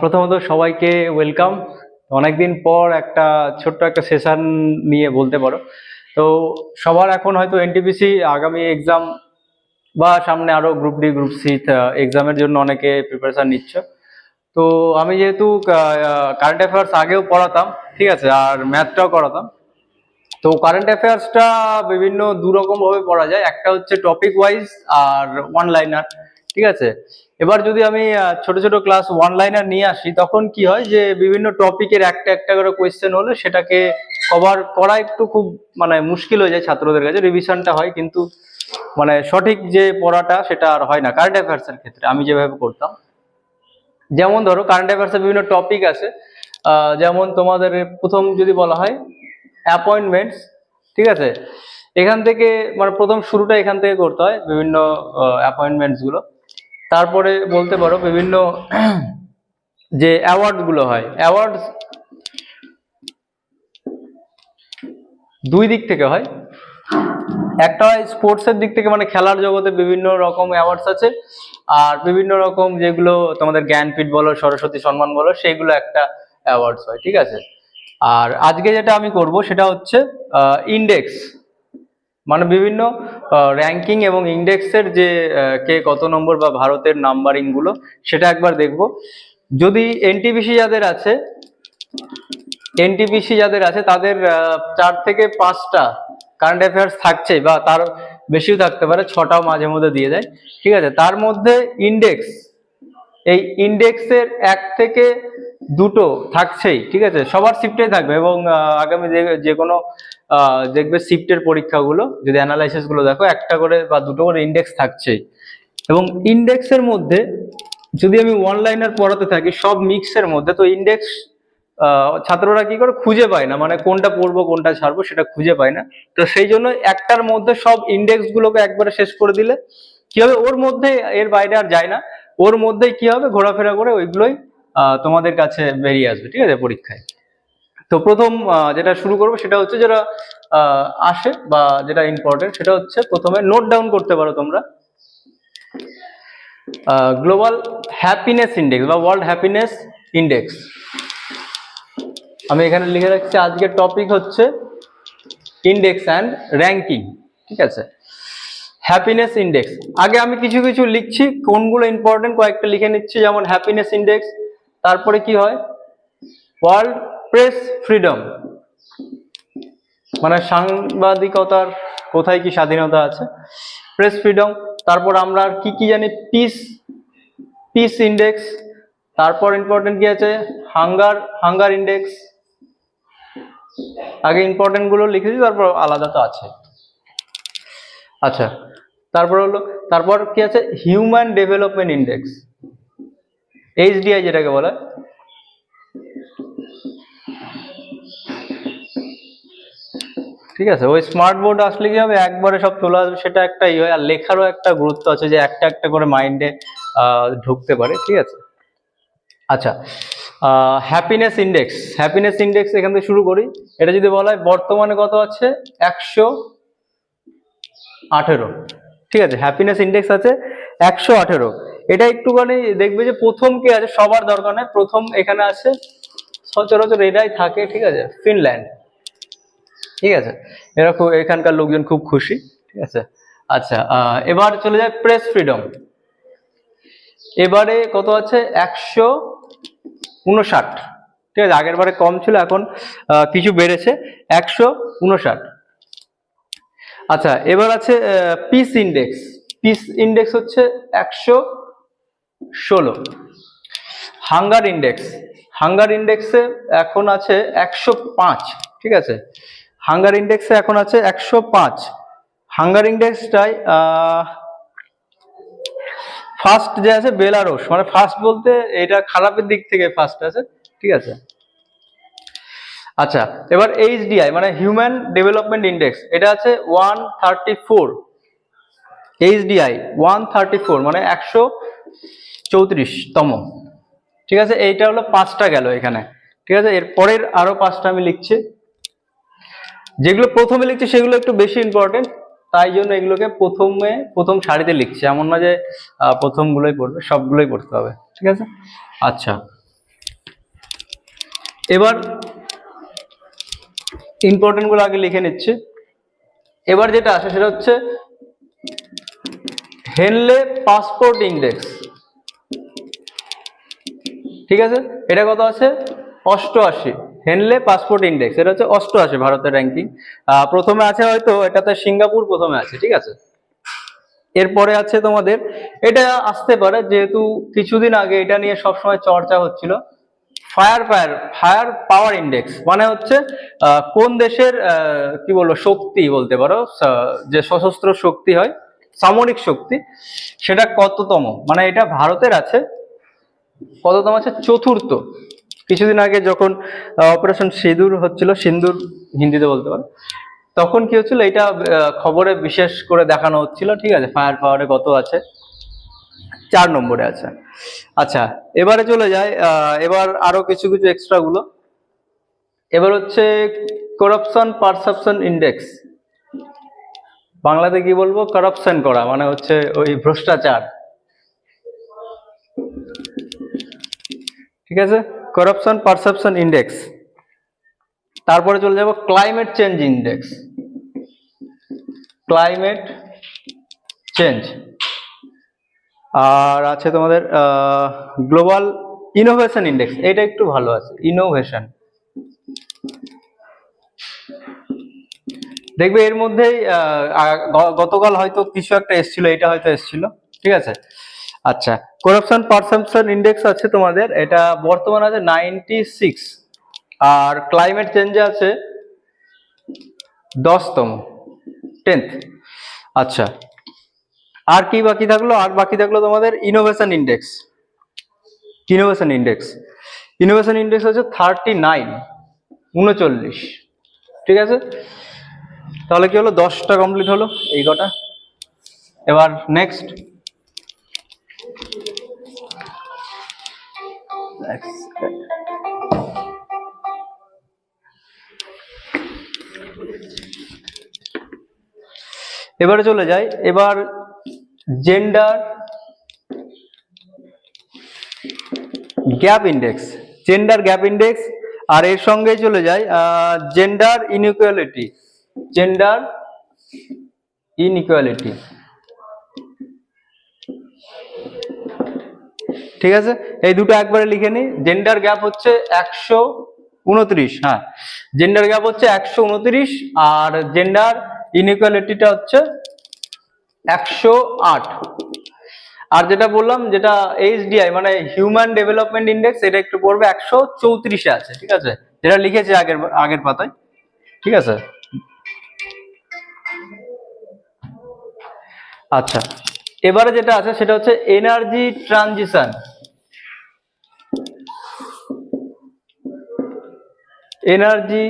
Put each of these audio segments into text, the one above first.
প্রথমত সবাইকে ওয়েলকাম অনেকদিন পর একটা ছোট্ট একটা সেশন নিয়ে বলতে পারো। তো সবার এখন হয়তো এনটিপিসি আগামী এক্সাম বা সামনে আরও গ্রুপ ডি গ্রুপ সি এক্সামের জন্য অনেকে প্রিপারেশন নিচ্ছ। তো আমি যেহেতু কারেন্ট অ্যাফেয়ার্স আগেও পড়াতাম, ঠিক আছে, আর ম্যাথটাও করাতাম। তো কারেন্ট অ্যাফেয়ার্সটা বিভিন্ন দু রকম ভাবে পড়া যায়। একটা হচ্ছে টপিক ওয়াইজ আর ওয়ান লাইনার ঠিক আছে? এবার যদি আমি ছোট ছোট ক্লাস ওয়ান লাইনার নিয়ে আসি, তখন কি হয় যে বিভিন্ন টপিকের একটা একটা করে কোয়েশ্চেন হলে সেটাকে কভার করা একটু খুব মানে মুশকিল হয়ে যায় ছাত্রদের কাছে। রিভিশনটা হয় কিন্তু মানে সঠিক যে পড়াটা সেটা আর হয় না। কারেন্ট অ্যাফেয়ার্স এর ক্ষেত্রে আমি যেভাবে করতাম। যেমন ধরো কারেন্ট অ্যাফেয়ার্সের বিভিন্ন টপিক আছে। যেমন তোমাদের প্রথম যদি বলা হয় অ্যাপয়েন্টমেন্টস ঠিক আছে? এখান থেকে মানে প্রথম শুরুটা এখান থেকে করতে হয় বিভিন্ন অ্যাপয়েন্টমেন্টসগুলো। তারপরে বলতে পারো বিভিন্ন যে অ্যাওয়ার্ডগুলো হয়। অ্যাওয়ার্ড দুই দিক থেকে হয়। একটা হয় স্পোর্টস এর দিক থেকে মানে খেলার জগতে বিভিন্ন রকম অ্যাওয়ার্ডস আছে। আর বিভিন্ন রকম যেগুলো তোমাদের জ্ঞানপীঠ বলো, সরস্বতী সম্মান বলো, সেগুলো একটা অ্যাওয়ার্ডস হয়, ঠিক আছে? আর আজকে যেটা আমি করব সেটা হচ্ছে ইন্ডেক্স মানে বিভিন্ন র্যাঙ্কিং এবং ইন্ডেক্সের যে কে কত নম্বর বা ভারতের নাম্বারিংগুলো, সেটা একবার দেখব। যদি এনটিপিসি যাদের আছে এনটিপিসি যাদের আছে, তাদের চার থেকে পাঁচটা কারেন্ট অ্যাফেয়ার্স থাকছে বা তার বেশিও থাকতে পারে, ছটাও মাঝে মধ্যে দিয়ে দেয়। ঠিক আছে? তার মধ্যে ইন্ডেক্স এই ইন্ডেক্সের এক থেকে দুটো থাকছেই, ঠিক আছে? সবার শিফটে থাকবে এবং আগামী যে যে কোনো দেখবে শিফটের পরীক্ষাগুলো, যদি অ্যানালাইসিসগুলো দেখো, একটা করে বা দুটো করে ইন্ডেক্স থাকছেই। এবং ইন্ডেক্সের মধ্যে যদি আমি ওয়ান লাইনার পড়াতে থাকি, সব মিক্সের মধ্যে, তো ইন্ডেক্স ছাত্ররা কি করে? খুঁজে পায় না মানে কোনটা পড়ব, কোনটা ছাড়বো, সেটা খুঁজে পায় না। তো সেই জন্য একটার মধ্যে সব ইন্ডেক্স গুলোকে একবারে শেষ করে দিলে, কি হবে? ওর মধ্যে এর বাইরে আর যায় না। ওর মধ্যেই কি হবে? ঘোরাফেরা করে ওইগুলোই তোমাদের কাছে বেরিয়ে আসবে, ঠিক আছে? পরীক্ষায়। তো প্রথম যেটা শুরু করব সেটা হচ্ছে যারা আসে বা যেটা ইম্পর্টেন্ট সেটা হচ্ছে প্রথমে নোট ডাউন করতে পারো তোমরা। গ্লোবাল হ্যাপিনেস ইন্ডেক্স বা ওয়ার্ল্ড হ্যাপিনেস ইন্ডেক্স আমি এখানে লিখে রাখছি, আজকের টপিক হচ্ছে ইন্ডেক্স অ্যান্ড র্যাঙ্কিং ঠিক আছে? হ্যাপিনেস ইন্ডেক্স আগে আমি কিছু কিছু লিখছি, কোনগুলো ইম্পর্টেন্ট কয়েকটা লিখে নিচ্ছি, যেমন হ্যাপিনেস ইন্ডেক্স তারপরে কি হয়? ওয়ার্ল্ড প্রেস ফ্রিডম মানে সাংবাদিকতার কোথায় কি স্বাধীনতা আছে? প্রেস ফ্রিডম তারপর আমরা কি কি জানি? পিস পিস ইন্ডেক্স তারপর ইম্পর্টেন্ট কি আছে? হাঙ্গার হাঙ্গার ইন্ডেক্স আগে ইম্পর্টেন্টগুলো লিখেছি, তারপর আলাদা তো আছে। আচ্ছা তারপর হলো, তারপর কি আছে? হিউম্যান ডেভেলপমেন্ট ইন্ডেক্স এইচডিআই যেটাকে বলে। ঠিক আছে? ওই স্মার্ট বোর্ড আসলে কি হবে? একবারে সব তোলা আসবে। সেটা একটা ই হয়, আর লেখারও একটা গুরুত্ব আছে যে একটা একটা করে মাইন্ডে ঢুকতে পারে, ঠিক আছে? আচ্ছা হ্যাপিনেস ইন্ডেক্স হ্যাপিনেস ইন্ডেক্স এখান থেকে শুরু করি। এটা যদি বলা হয়, বর্তমানে কত আছে? একশো আঠেরো। ঠিক আছে? হ্যাপিনেস ইন্ডেক্স আছে একশো আঠেরো। এটা একটুখানি দেখবে যে প্রথম কে আছে? সবার দরকার নেই। প্রথম এখানে আছে, সচরাচর এটাই থাকে, ঠিক আছে? ফিনল্যান্ড ঠিক আছে? এরকম এখানকার লোকজন খুব খুশি, ঠিক আছে? আচ্ছা এবার চলে যায় প্রেস ফ্রিডম এবারে কত আছে? একশো উনষাট। ঠিক আছে, আগের বারে কম ছিল, এখন কিছু বেড়েছে। একশো উনষাট। আচ্ছা এবার আছে পিস ইন্ডেক্স পিস ইন্ডেক্স হচ্ছে একশো ষোলো। হাঙ্গার ইন্ডেক্স হাঙ্গার ইন্ডেক্সে এখন আছে একশো পাঁচ, ঠিক আছে? হাঙ্গার ইন্ডেক্সে এখন আছে একশো পাঁচ। হাঙ্গার ইন্ডেক্সটাই ফার্স্ট যে আছে বেলারুশ মানে ফার্স্ট বলতে এটা খারাপের দিক থেকে ফার্স্ট আছে, ঠিক আছে? আচ্ছা এবার এইচডিআই মানে হিউম্যান ডেভেলপমেন্ট ইন্ডেক্স এটা আছে one thirty four HDI one thirty four মানে একশো চৌত্রিশতম। ঠিক আছে? এইটা হলো পাঁচটা গেল এখানে। ঠিক আছে? এর পরের আরও পাঁচটা আমি লিখছি। যেগুলো প্রথমে লিখছি সেগুলো একটু বেশি ইম্পর্টেন্ট তাই জন্য এগুলোকে প্রথমে, প্রথম সারিতে লিখছি। এমন না যে প্রথমগুলোই পড়বে, সবগুলোই পড়তে হবে, ঠিক আছে? আচ্ছা। এবার ইম্পর্টেন্টগুলো আগে লিখে নিচ্ছে। এবার যেটা আসে সেটা হচ্ছে হেনলে পাসপোর্ট ইন্ডেক্স। ঠিক আছে? এটা কত আছে? অষ্টআশি। হেনলে পাসপোর্ট ইন্ডেক্স, এটা হচ্ছে অষ্টআশি ভারতের র্যাঙ্কিং প্রথমে আছে হয়তো, এটাতে সিঙ্গাপুর প্রথমে আছে, ঠিক আছে? এরপরে আছে তোমাদের, এটা আসতে পারে, যেহেতু কিছুদিন আগে এটা নিয়ে সবসময় চর্চা হচ্ছিল। Fire fire fire power index মানে হচ্ছে কোন দেশের কি বলব, শক্তি বলতে পারো যে সশস্ত্র শক্তি হয়, সামরিক শক্তি, সেটা কততম? মানে এটা ভারতের আছে, কততম? আছে চতুর্থ। কিছুদিন আগে যখন অপারেশন সিঁদুর হচ্ছিল সিন্দুর হিন্দিতে বলতে পারো, তখন কি হচ্ছিল, এটা খবরে বিশেষ করে দেখানো হচ্ছিল, ঠিক আছে, ফায়ার পাওয়ারে কত আছে, চার নম্বরে আছে। আচ্ছা এবারে চলে যায় এবার আরও কিছু কিছু এক্সট্রা গুলো। এবার হচ্ছে করাপশন পারসেপশন ইন্ডেক্স বাংলাতে কি বলব করাপশন করা মানে হচ্ছে ওই ভ্রষ্টাচার। ঠিক আছে? করাপশন পারসেপশন ইন্ডেক্স তারপরে চলে যাব climate change index climate change আর আছে তোমাদের গ্লোবাল ইনোভেশন ইন্ডেক্স এটা একটু ভালো আছে ইনোভেশন দেখবে এর মধ্যেই গতকাল হয়তো কিছু একটা এসছিল, এটা হয়তো এসছিল, ঠিক আছে? আচ্ছা করাপশন পারসেপশন ইন্ডেক্স আছে তোমাদের, এটা বর্তমান আছে নাইনটি সিক্স আর ক্লাইমেট চেঞ্জে আছে দশতম টেন্থ আচ্ছা আর কি বাকি থাকল? আর বাকি থাকল তোমাদের innovation index innovation index innovation index হচ্ছে থার্টি নাইন উনচল্লিশ। ঠিক আছে? তাহলে কি হলো? দশটা কমপ্লিট হলো, এই কটা। এবার নেক্সট এবারে চলে যাই। এবার gender gap index gender gap index আর এর সঙ্গে চলে যায় জেন্ডার ইনইকুয়ালিটি জেন্ডার ইনইকুয়ালিটি ঠিক আছে? এই দুটো একবারে লিখে নি জেন্ডার গ্যাপ হচ্ছে একশো উনত্রিশ হ্যাঁ। জেন্ডার গ্যাপ হচ্ছে একশো উনত্রিশ আর জেন্ডার ইনইকুয়ালিটিটা হচ্ছে একশো আট। আর যেটা বললাম, যেটা এইচডিআই মানে হিউম্যান ডেভেলপমেন্ট ইন্ডেক্স এটা একটু পড়বে একশো চৌত্রিশে আছে, ঠিক আছে? যেটা লিখেছে আগের আগের পাতায়, ঠিক আছে? আচ্ছা এবারে যেটা আছে, সেটা হচ্ছে energy transition energy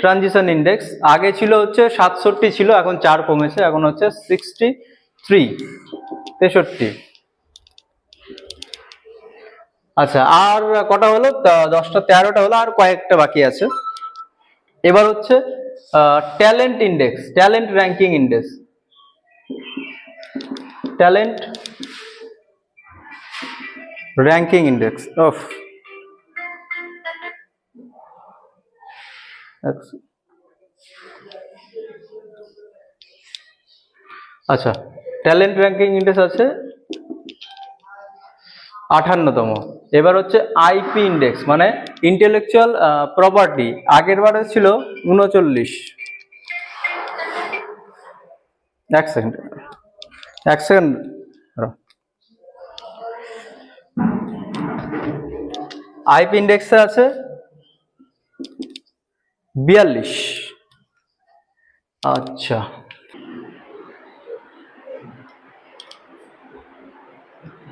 transition index আগে ছিল হচ্ছে সাতষট্টি ছিল, এখন চার কমেছে, এখন হচ্ছে সিক্সটি থ্রি তেষট্টি। আচ্ছা আর কটা হলো? দশটা, তেরোটা হলো, আর কয়েকটা বাকি আছে। এবার হচ্ছে talent index talent ranking index talent ranking index of আচ্ছা ট্যালেন্ট র্যাঙ্কিং ইন্ডেক্স আছে আঠান্নতম। এবার হচ্ছে আইপি ইন্ডেক্স মানে ইন্টেলেকচুয়াল প্রপার্টি আগের বারে ছিল উনচল্লিশ। এক সেকেন্ড এক সেকেন্ড আইপি ইন্ডেক্সে আছে বিয়াল্লিশ। আচ্ছা।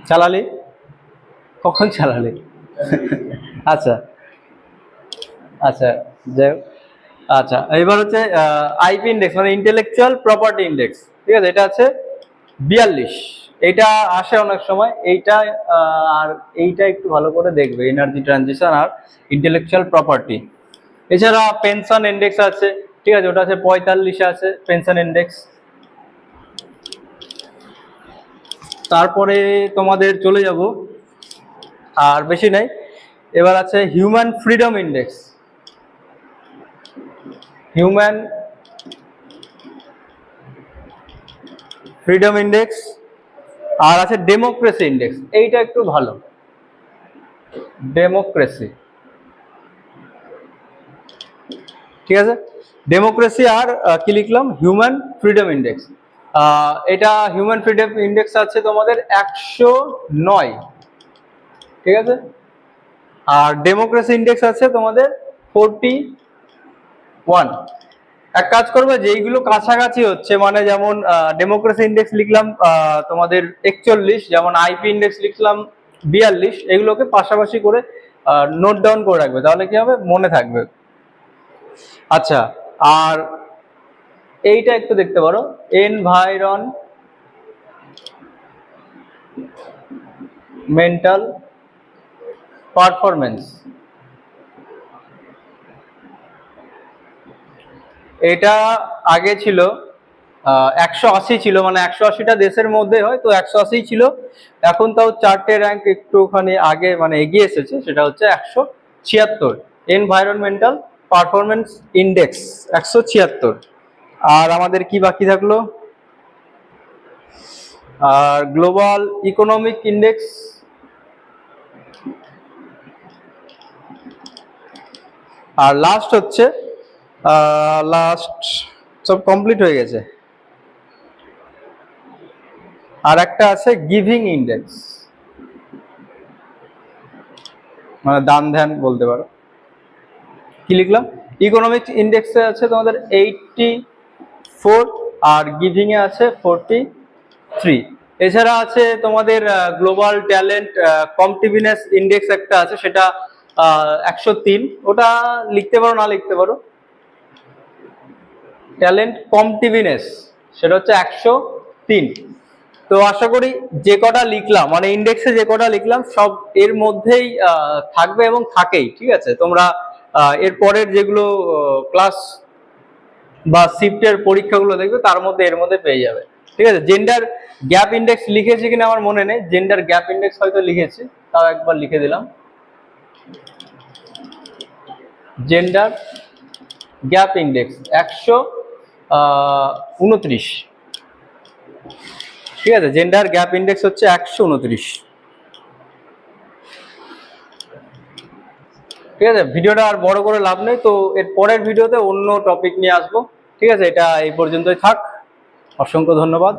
চালালি? কখন চালালে? আচ্ছা। আচ্ছা যাই। আচ্ছা এবার হচ্ছে আইপি ইন্ডেক্স মানে ইন্টেলেকচুয়াল প্রপার্টি ইন্ডেক্স ঠিক আছে? এটা আছে বিয়াল্লিশ। এটা আসে অনেক সময়। এইটা আর এইটা একটু ভালো করে দেখবে এনার্জি ট্রানজিশন আর ইন্টেলেকচুয়াল প্রপার্টি এছাড়া পেনশন ইন্ডেক্স আছে, ঠিক আছে, ওটা আছে পঁয়তাল্লিশে আছে পেনশন ইন্ডেক্স তারপরে তোমাদের চলে যাব, আর বেশি নাই, এবার আছে human freedom index human freedom index আর আছে ডেমোক্রেসি ইন্ডেক্স এইটা একটু ভালো। ডেমোক্রেসি ঠিক আছে? ডেমোক্রেসি আর কি লিখলাম? হিউম্যান ফ্রিডম ইন্ডেক্স এটা হিউম্যান ফ্রিডম ইন্ডেক্স আছে তোমাদের একশো নয়। ঠিক আছে? আর ডেমোক্রেসি ইন্ডেক্স আছে তোমাদের ফোরটি ওয়ান। এক কাজ করবে, যেইগুলো কাছাকাছি হচ্ছে মানে যেমন ডেমোক্রেসি ইন্ডেক্স লিখলাম তোমাদের একচল্লিশ, যেমন আইপি ইন্ডেক্স লিখলাম বিয়াল্লিশ, এগুলোকে পাশাপাশি করে নোট ডাউন করে রাখবে। তাহলে কি হবে? মনে থাকবে। আচ্ছা আর এইটা একটু দেখতে পারো। এনভায়রন মেন্টাল পারফরমেন্স এটা আগে ছিল একশো আশি ছিল মানে একশো আশিটা দেশের মধ্যে হয়, তো একশো আশি ছিল। এখন তাও চারটে র্যাঙ্ক একটুখানি আগে মানে এগিয়ে এসেছে, সেটা হচ্ছে একশো ছিয়াত্তর। এনভায়রনমেন্টাল পারফরমেন্স ইন্ডেক্স একশো ছিয়াত্তর। আর আমাদের কি বাকি থাকল? আর গ্লোবাল ইকোনমিক ইন্ডেক্স আর লাস্ট হচ্ছে লাস্ট সব কমপ্লিট হয়ে গেছে। আর একটা আছে গিভিং ইন্ডেক্স। মানে দান ধ্যান বলতে পারো। কি লিখলাম? ইকোনমিক ইন্ডেক্সে আছে তোমাদের এইটটি ফোর আর গিভিংয়ে আছে ফোরটি থ্রি এছাড়া আছে তোমাদের গ্লোবাল ট্যালেন্ট কম্পিটিভিনেস ইন্ডেক্স একটা আছে, সেটা একশো তিন। ওটা লিখতে পারো, না লিখতে পারো? ট্যালেন্ট কম্পিটিভিনেস সেটা হচ্ছে একশো তিন। তো আশা করি যে কটা লিখলাম মানে ইন্ডেক্সে যে কটা লিখলাম, সব এর মধ্যেই থাকবে এবং থাকেই, ঠিক আছে? তোমরা আহ, এর পরের যেগুলো ক্লাস বা শিফটের পরীক্ষাগুলো দেখবে তার মধ্যে এর মধ্যে পেয়ে যাবে। ঠিক আছে? জেন্ডার গ্যাপ ইন্ডেক্স লিখেছে কিনা আমার মনে নেই। জেন্ডার গ্যাপ ইন্ডেক্স হয়তো লিখেছি তাও একবার লিখে দিলাম। জেন্ডার গ্যাপ ইন্ডেক্স একশো উনত্রিশ। ঠিক আছে? জেন্ডার গ্যাপ ইন্ডেক্স হচ্ছে একশো উনত্রিশ। ঠিক আছে? ভিডিওটা আর বড় করে লাভ নেই, তো এর পরের ভিডিওতে অন্য টপিক নিয়ে আসব। ঠিক আছে? এটা এই পর্যন্তই থাক। অসংখ্য ধন্যবাদ।